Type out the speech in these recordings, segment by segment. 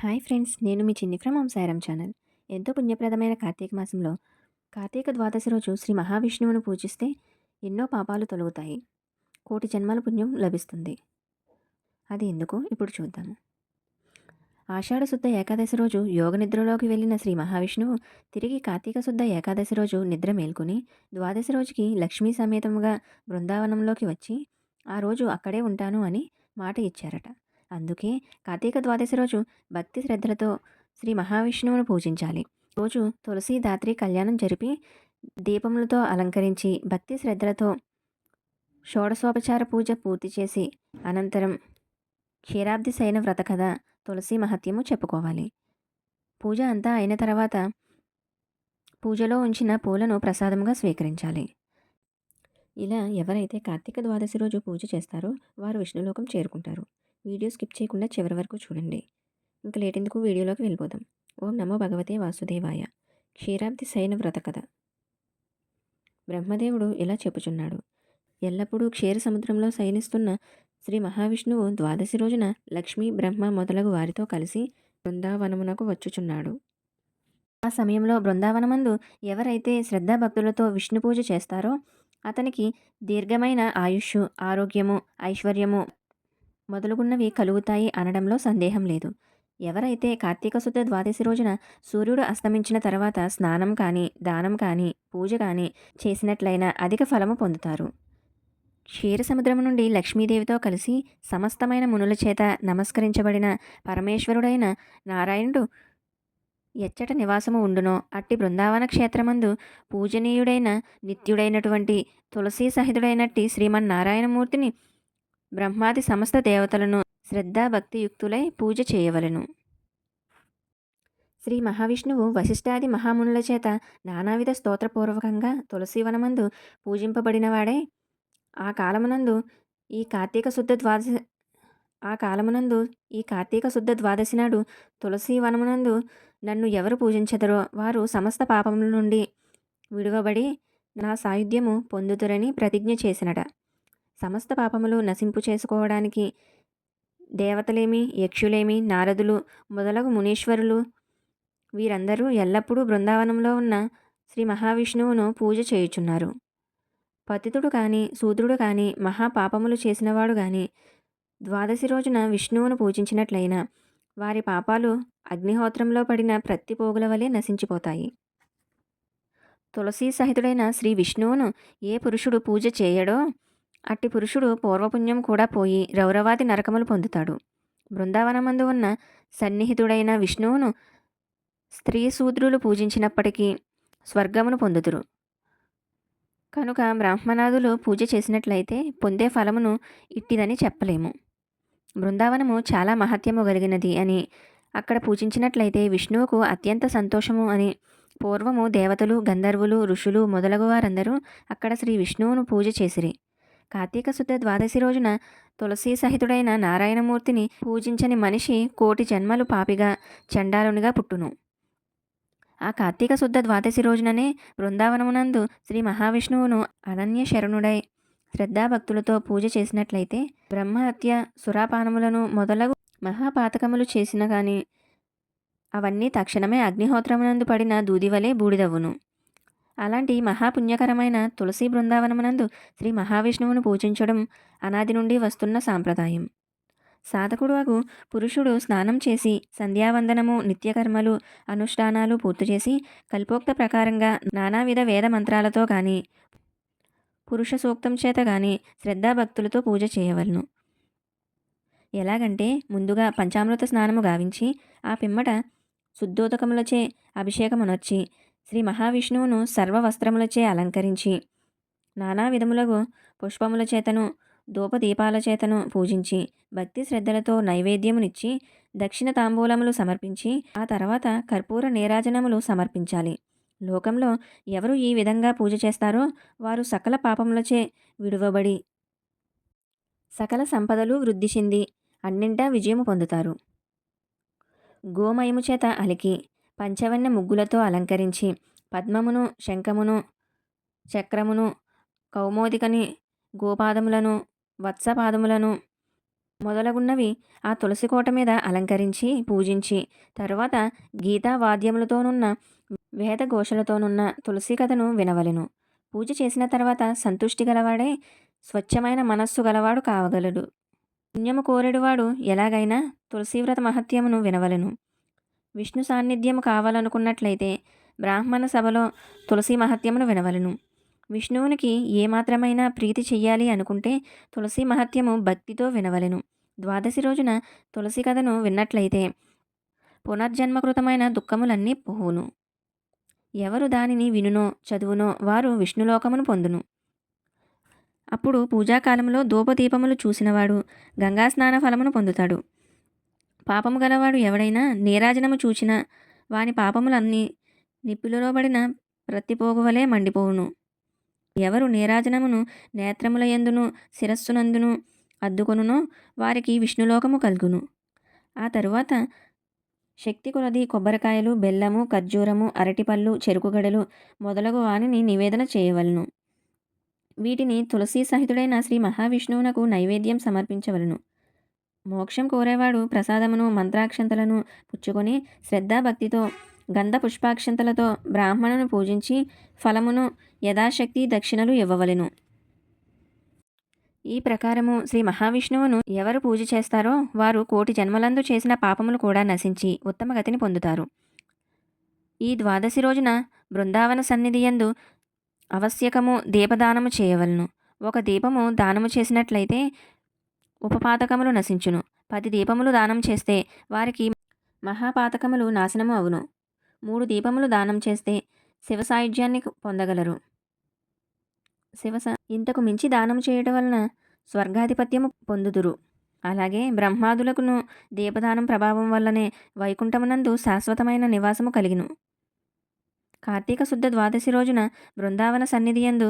Hi friends నేను మీ చిన్ని from Om channel. ఎంతో పుణ్యప్రదమైన కార్తీక మాసంలో కార్తీక ద్వాదశి రోజు శ్రీ మహావిష్ణువును పూజిస్తే ఎన్నో పాపాలు తొలగుతాయి. కోటి జన్మల పుణ్యం లభిస్తుంది. అది ఎందుకు ఇప్పుడు చూద్దాము ఆషాఢ శుద్ధ ఏకాదశి రోజు యోగ నిద్రలోకి వెళ్ళిన శ్రీ మహావిష్ణువు తిరిగి కార్తీక శుద్ధ ఏకాదశి రోజు నిద్ర మేల్కొని ద్వాదశి రోజుకి లక్ష్మీ సమేతముగా బృందావనంలోకి వచ్చి ఆ రోజు అక్కడే ఉంటాను అని మాట ఇచ్చారట. అందుకే కార్తీక ద్వాదశి రోజు భక్తి శ్రద్ధలతో శ్రీ మహావిష్ణువును పూజించాలి. రోజు తులసి దాత్రి కళ్యాణం జరిపి దీపములతో అలంకరించి భక్తి శ్రద్ధలతో షోడశోపచార పూజ పూర్తి చేసి అనంతరం క్షీరాబ్ది శయన వ్రత కథ తులసి మహత్యము చెప్పుకోవాలి. పూజ అంతా అయిన తర్వాత పూజలో ఉంచిన పూలను ప్రసాదంగా స్వీకరించాలి. ఇలా ఎవరైతే కార్తీక ద్వాదశి రోజు పూజ చేస్తారో వారు విష్ణులోకం చేరుకుంటారు. వీడియో స్కిప్ చేయకుండా చివరి వరకు చూడండి. ఇంకా లేటెందుకు వీడియోలోకి వెళ్ళిపోదాం. ఓం నమో భగవతే వాసుదేవాయ. క్షీరాబ్ది సైన వ్రత కథ. బ్రహ్మదేవుడు ఇలా చెప్పుచున్నాడు. ఎల్లప్పుడూ క్షీర సముద్రంలో శయనిస్తున్న శ్రీ మహావిష్ణువు ద్వాదశి రోజున లక్ష్మి బ్రహ్మ మొదలగు వారితో కలిసి బృందావనమునకు వచ్చుచున్నాడు. ఆ సమయంలో బృందావనమందు ఎవరైతే శ్రద్ధాభక్తులతో విష్ణు పూజ చేస్తారో అతనికి దీర్ఘమైన ఆయుష్ ఆరోగ్యము ఐశ్వర్యము మొదలుగున్నవి కలుగుతాయి అనడంలో సందేహం లేదు. ఎవరైతే కార్తీక శుద్ధ ద్వాదశి రోజున సూర్యుడు అస్తమించిన తర్వాత స్నానం కానీ దానం కానీ పూజ కానీ చేసినట్లయినా అధిక ఫలము పొందుతారు. క్షీరసముద్రము నుండి లక్ష్మీదేవితో కలిసి సమస్తమైన మునుల చేత నమస్కరించబడిన పరమేశ్వరుడైన నారాయణుడు ఎచ్చట నివాసము ఉండునో అట్టి బృందావన క్షేత్రమందు పూజనీయుడైన నిత్యుడైనటువంటి తులసీ సహితుడైనట్టి శ్రీమన్నారాయణమూర్తిని బ్రహ్మాది సమస్త దేవతలను శ్రద్ధాభక్తియుక్తులై పూజ చేయవలను. శ్రీ మహావిష్ణువు వశిష్ఠాది మహామునుల చేత నానావిధ స్తోత్రపూర్వకంగా తులసీవనమందు పూజింపబడినవాడే ఆ కాలమునందు ఈ కార్తీక శుద్ధ ద్వాదశి ఆ కాలమునందు ఈ కార్తీక శుద్ధ ద్వాదశి నాడు తులసి వనమునందు నన్ను ఎవరు పూజించదరో వారు సమస్త పాపముల నుండి విడువబడి నా సాయుధ్యము పొందుతురని ప్రతిజ్ఞ చేసినట. సమస్త పాపములు నశింపు చేసుకోవడానికి దేవతలేమి యక్షులేమి నారదులు మొదలగు మునీశ్వరులు వీరందరూ ఎల్లప్పుడూ బృందావనంలో ఉన్న శ్రీ మహావిష్ణువును పూజ చేయుచున్నారు. పతితుడు కానీ శూద్రుడు కానీ మహాపాపములు చేసినవాడు కానీ ద్వాదశి రోజున విష్ణువును పూజించినట్లయినా వారి పాపాలు అగ్నిహోత్రంలో పడిన ప్రతి పోగుల వలె నశించిపోతాయి. తులసీ సహితుడైన శ్రీ విష్ణువును ఏ పురుషుడు పూజ చేయడో అట్టి పురుషుడు పూర్వపుణ్యం కూడా పోయి రౌరవాది నరకములు పొందుతాడు. బృందావనమందు ఉన్న సన్నిహితుడైన విష్ణువును స్త్రీ శూద్రులు పూజించినప్పటికీ స్వర్గమును పొందుతురు కనుక బ్రాహ్మణాదులు పూజ చేసినట్లయితే పొందే ఫలమును ఇట్టిదని చెప్పలేము. బృందావనము చాలా మహత్యము కలిగినది అని అక్కడ పూజించినట్లయితే విష్ణువుకు అత్యంత సంతోషము అని పూర్వము దేవతలు గంధర్వులు ఋషులు మొదలగు వారందరూ అక్కడ శ్రీ విష్ణువును పూజ చేసిరి. కార్తీక శుద్ధ ద్వాదశి రోజున తులసీ సహితుడైన నారాయణమూర్తిని పూజించని మనిషి కోటి జన్మలు పాపిగా చండాలునిగా పుట్టును. ఆ కార్తీక శుద్ధ ద్వాదశి రోజుననే బృందావనమునందు శ్రీ మహావిష్ణువును అనన్య శరణుడై శ్రద్ధాభక్తులతో పూజ చేసినట్లయితే బ్రహ్మహత్య సురాపానములను మొదలగు మహాపాతకములు చేసిన కానీ అవన్నీ తక్షణమే అగ్నిహోత్రమునందు పడిన దూదివలే బూడిదవును అలాంటి మహాపుణ్యకరమైన తులసి బృందావనమునందు శ్రీ మహావిష్ణువును పూజించడం అనాది నుండి వస్తున్న సాంప్రదాయం. సాధకుడు అగు పురుషుడు స్నానం చేసి సంధ్యావందనము నిత్యకర్మలు అనుష్ఠానాలు పూర్తి చేసి కల్పోక్త ప్రకారంగా నానావిధ వేద మంత్రాలతో కానీ పురుష సూక్తం చేత కానీ శ్రద్ధాభక్తులతో పూజ చేయవలను. ఎలాగంటే ముందుగా పంచామృత స్నానము గావించి ఆ పిమ్మట శుద్ధోదకములచే అభిషేకమునర్చి శ్రీ మహావిష్ణువును సర్వ వస్త్రములచే అలంకరించి నానా విధములకు పుష్పముల చేతను ధూపదీపాల చేతను పూజించి భక్తి శ్రద్ధలతో నైవేద్యమునిచ్చి దక్షిణ తాంబూలములు సమర్పించి ఆ తర్వాత కర్పూర నీరాజనములు సమర్పించాలి. లోకంలో ఎవరు ఈ విధంగా పూజ చేస్తారో వారు సకల పాపములచే విడువబడి సకల సంపదలు వృద్ధి చెంది అన్నింటా విజయము పొందుతారు. గోమయము చేత అలికి పంచవర్ణ ముగ్గులతో అలంకరించి పద్మమును శంఖమును చక్రమును కౌమోదికని గోపాదములను వత్సపాదములను మొదలగున్నవి ఆ తులసి కోట మీద అలంకరించి పూజించి తరువాత గీతా వాద్యములతోనున్న వేద ఘోషలతోనున్న తులసి కథను వినవలెను. పూజ చేసిన తర్వాత సంతుష్టి గలవాడే స్వచ్ఛమైన మనస్సు గలవాడు కావగలడు. పుణ్యము కోరెడువాడు ఎలాగైనా తులసీవ్రత మహత్యమును వినవలెను. విష్ణు సాన్నిధ్యం కావాలనుకున్నట్లయితే బ్రాహ్మణ సభలో తులసి మహత్యమును వినవలెను. విష్ణువునికి ఏమాత్రమైనా ప్రీతి చెయ్యాలి అనుకుంటే తులసి మహత్యము భక్తితో వినవలెను. ద్వాదశి రోజున తులసి కథను విన్నట్లయితే పునర్జన్మకృతమైన దుఃఖములన్నీ పోవును. ఎవరు దానిని వినునో చదువునో వారు విష్ణులోకమును పొందును. అప్పుడు పూజాకాలంలో ధూపదీపములు చూసినవాడు గంగా స్నాన ఫలమును పొందుతాడు. పాపము గలవాడు ఎవడైనా నీరాజనము చూచిన వాని పాపములన్నీ నిప్పులలోబడిన ప్రతిపోగువలే మండిపోవును. ఎవరు నీరాజనమును నేత్రముల ఎందును శిరస్సునందును అద్దుకొనునో వారికి విష్ణులోకము కలుగును. ఆ తరువాత శక్తి కొలది కొబ్బరికాయలు బెల్లము ఖర్జూరము అరటిపళ్ళు చెరుకుగడలు మొదలగు వానిని నివేదన చేయవలను. వీటిని తులసి సహితుడైన శ్రీ మహావిష్ణువునకు నైవేద్యం సమర్పించవలను. మోక్షం కోరేవాడు ప్రసాదమును మంత్రాక్షంతలను పుచ్చుకొని శ్రద్ధాభక్తితో గంధ పుష్పాక్షంతలతో బ్రాహ్మణును పూజించి ఫలమును యథాశక్తి దక్షిణలు ఇవ్వవలెను. ఈ ప్రకారము శ్రీ మహావిష్ణువును ఎవరు పూజ చేస్తారో వారు కోటి జన్మలందు చేసిన పాపములు కూడా నశించి ఉత్తమ గతిని పొందుతారు. ఈ ద్వాదశి రోజున బృందావన సన్నిధియందు అవశ్యకము దీపదానము చేయవలను. ఒక దీపము దానము చేసినట్లయితే ఉపపాతకములు నశించును. పది దీపములు దానం చేస్తే వారికి మహాపాతకములు నాశనము అవును. మూడు దీపములు దానం చేస్తే శివ సాయుధ్యాన్ని పొందగలరు. శివ ఇంతకు మించి దానం చేయటం వలన స్వర్గాధిపత్యము పొందుదురు. అలాగే బ్రహ్మాదులకును దీపదానం ప్రభావం వల్లనే వైకుంఠమునందు శాశ్వతమైన నివాసము కలిగిను. కార్తీక శుద్ధ ద్వాదశి రోజున బృందావన సన్నిధియందు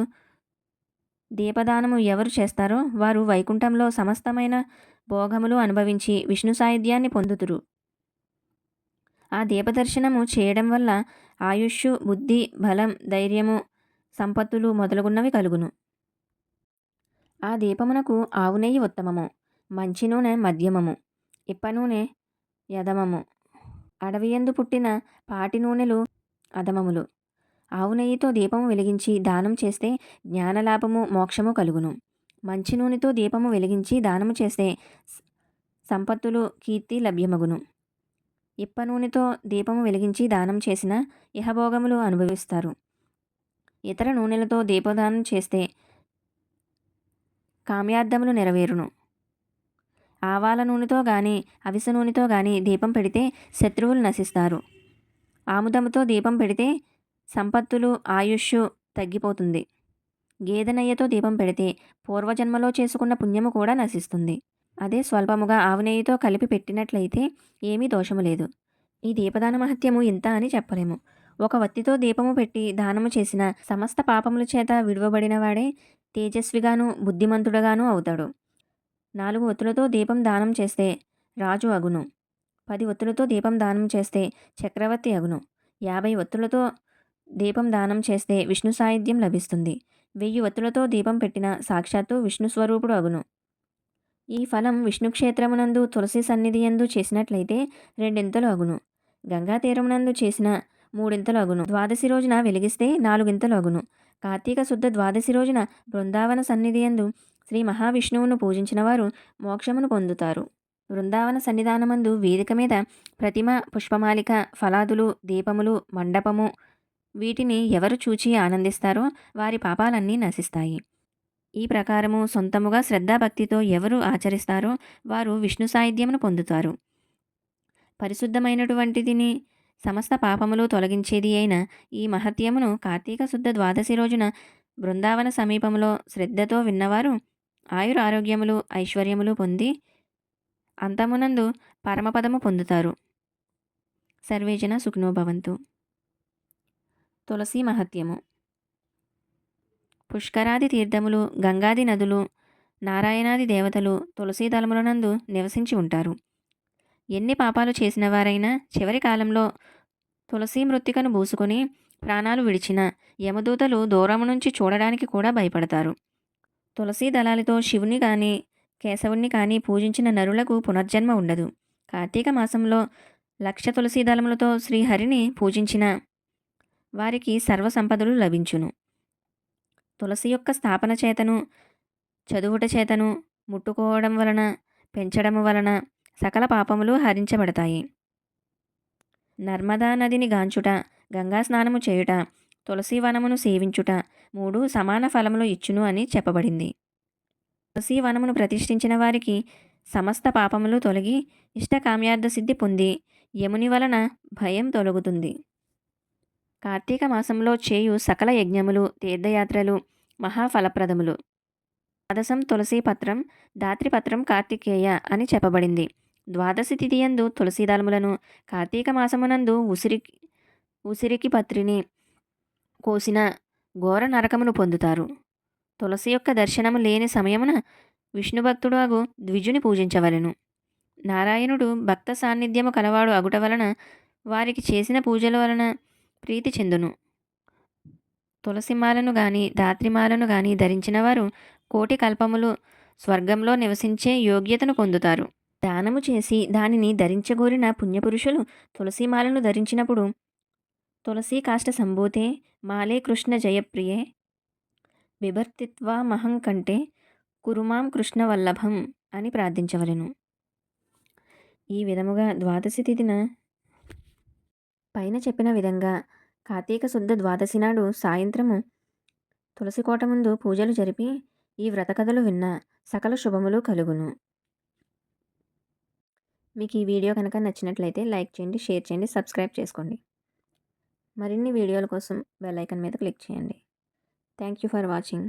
దీపదానము ఎవరు చేస్తారో వారు వైకుంఠంలో సమస్తమైన భోగములు అనుభవించి విష్ణు సాయుధ్యాన్ని పొందుతురు ఆ దీపదర్శనము చేయడం వల్ల ఆయుష్ బుద్ధి బలం ధైర్యము సంపత్తులు మొదలగున్నవి కలుగును. ఆ దీపమునకు ఆవు నెయ్యి ఉత్తమము మంచి నూనె మధ్యమము ఇప్ప నూనె యధమము అడవియందు పుట్టిన పాటి నూనెలు అధమములు. ఆవు నెయ్యితో దీపము వెలిగించి దానం చేస్తే జ్ఞానలాభము మోక్షము కలుగును. మంచి నూనెతో దీపము వెలిగించి దానము చేస్తే సంపత్తులు కీర్తి లభ్యమగును. ఇప్ప నూనెతో దీపము వెలిగించి దానం చేసిన ఇహభోగములు అనుభవిస్తారు. ఇతర నూనెలతో దీపదానం చేస్తే కామ్యార్థములు నెరవేరును. ఆవాల నూనెతో కానీ అవిస నూనెతో కానీ దీపం పెడితే శత్రువులు నశిస్తారు. ఆముదముతో దీపం పెడితే సంపత్తులు ఆయుష్ తగ్గిపోతుంది. గేదెనయ్యతో దీపం పెడితే పూర్వజన్మలో చేసుకున్న పుణ్యము కూడా నశిస్తుంది. అదే స్వల్పముగా ఆవు కలిపి పెట్టినట్లయితే ఏమీ దోషము లేదు. ఈ దీపదాన మహత్యము ఇంత అని చెప్పలేము. ఒక వత్తితో దీపము పెట్టి దానము చేసిన సమస్త పాపముల చేత విడువబడిన వాడే తేజస్విగాను బుద్ధిమంతుడుగాను అవుతాడు. నాలుగు ఒత్తులతో దీపం దానం చేస్తే రాజు అగును. పది ఒత్తులతో దీపం దానం చేస్తే చక్రవర్తి అగును. యాభై ఒత్తులతో దీపం దానం చేస్తే విష్ణు సాయుధ్యం లభిస్తుంది. వెయ్యి ఒత్తులతో దీపం పెట్టిన సాక్షాత్తు విష్ణు స్వరూపుడు అగును. ఈ ఫలం విష్ణుక్షేత్రమునందు తులసి సన్నిధి యందు చేసినట్లయితే రెండింతలు అగును. గంగా తీరమునందు చేసిన మూడింతలు అగును. ద్వాదశి రోజున వెలిగిస్తే నాలుగింతలు అగును. కార్తీక శుద్ధ ద్వాదశి రోజున బృందావన సన్నిధి యందు శ్రీ మహావిష్ణువును పూజించిన వారు మోక్షమును పొందుతారు. బృందావన సన్నిధానమందు వేదిక మీద ప్రతిమ పుష్పమాలిక ఫలాదులు దీపములు మండపము వీటిని ఎవరు చూచి ఆనందిస్తారో వారి పాపాలన్నీ నశిస్తాయి. ఈ ప్రకారము సొంతముగా శ్రద్ధాభక్తితో ఎవరు ఆచరిస్తారో వారు విష్ణు సాయుధ్యమును పొందుతారు. పరిశుద్ధమైనటువంటిదిని సమస్త పాపములు తొలగించేది అయిన ఈ మహత్యమును కార్తీక శుద్ధ ద్వాదశి రోజున బృందావన సమీపంలో శ్రద్ధతో విన్నవారు ఆయుర ఆరోగ్యములు ఐశ్వర్యములు పొంది అంతమునందు పరమపదము పొందుతారు. సర్వేజన సుఖనోభవంతు తులసి మహత్యము. పుష్కరాది తీర్థములు గంగాది నదులు నారాయణాది దేవతలు తులసీ దళములనందు నివసించి ఉంటారు. ఎన్ని పాపాలు చేసిన వారైనా చివరి కాలంలో తులసి మృత్తికను బూసుకొని ప్రాణాలు విడిచిన యమదూతలు దూరము నుంచి చూడడానికి కూడా భయపడతారు. తులసి దళాలతో శివుని కానీ కేశవుణ్ణి కానీ పూజించిన నరులకు పునర్జన్మ ఉండదు. కార్తీక మాసంలో లక్ష తులసి దళములతో శ్రీహరిని పూజించిన వారికి సర్వసంపదలు లభించును. తులసి యొక్క స్థాపన చేతను చదువుట చేతను ముట్టుకోవడం వలన పెంచడం వలన సకల పాపములు హరించబడతాయి. నర్మదా నదిని గాంచుట గంగా స్నానము చేయుట తులసి వనమును సేవించుట మూడు సమాన ఫలములు ఇచ్చును అని చెప్పబడింది. తులసి వనమును ప్రతిష్ఠించిన వారికి సమస్త పాపములు తొలగి ఇష్టకామ్యార్థ సిద్ధి పొంది యముని వలన భయం తొలగుతుంది. కార్తీక మాసంలో చేయు సకల యజ్ఞములు తీర్థయాత్రలు మహాఫలప్రదములు. ద్వాదశం తులసి పత్రం దాత్రిపత్రం కార్తికేయ అని చెప్పబడింది. ద్వాదశి తిథియందు తులసీదళములను కార్తీక మాసమునందు ఉసిరి ఉసిరికి పత్రిని కోసిన ఘోర నరకమును పొందుతారు. తులసి యొక్క దర్శనము లేని సమయమున విష్ణుభక్తుడు అగు ద్విజుని పూజించవలెను. నారాయణుడు భక్త సాన్నిధ్యము కలవాడు అగుట వలన వారికి చేసిన పూజల వలన ప్రీతి చెందును. తులసిమాలను గాని దాత్రిమాలను గాని ధరించిన వారు కోటి కల్పములు స్వర్గంలో నివసించే యోగ్యతను పొందుతారు. దానము చేసి దానిని ధరించగోరిన పుణ్యపురుషులు తులసిమాలను ధరించినప్పుడు తులసి కాష్ట సంభూతే మాలే కృష్ణ జయప్రియే బిభర్తిత్వా మహం కంటే కురుమాం కృష్ణ వల్లభం అని ప్రార్థించవలెను. ఈ విధముగా ద్వాదశి తిథిన పైన చెప్పిన విధంగా కార్తీక శుద్ధ ద్వాదశి నాడు సాయంత్రము తులసి కోట ముందు పూజలు జరిపి ఈ వ్రత కథలు విన్న సకల శుభములు కలుగును. మీకు ఈ వీడియో కనుక నచ్చినట్లయితే లైక్ చేయండి షేర్ చేయండి సబ్స్క్రైబ్ చేసుకోండి. మరిన్ని వీడియోల కోసం బెల్ ఐకన్ మీద క్లిక్ చేయండి. Thank you for watching.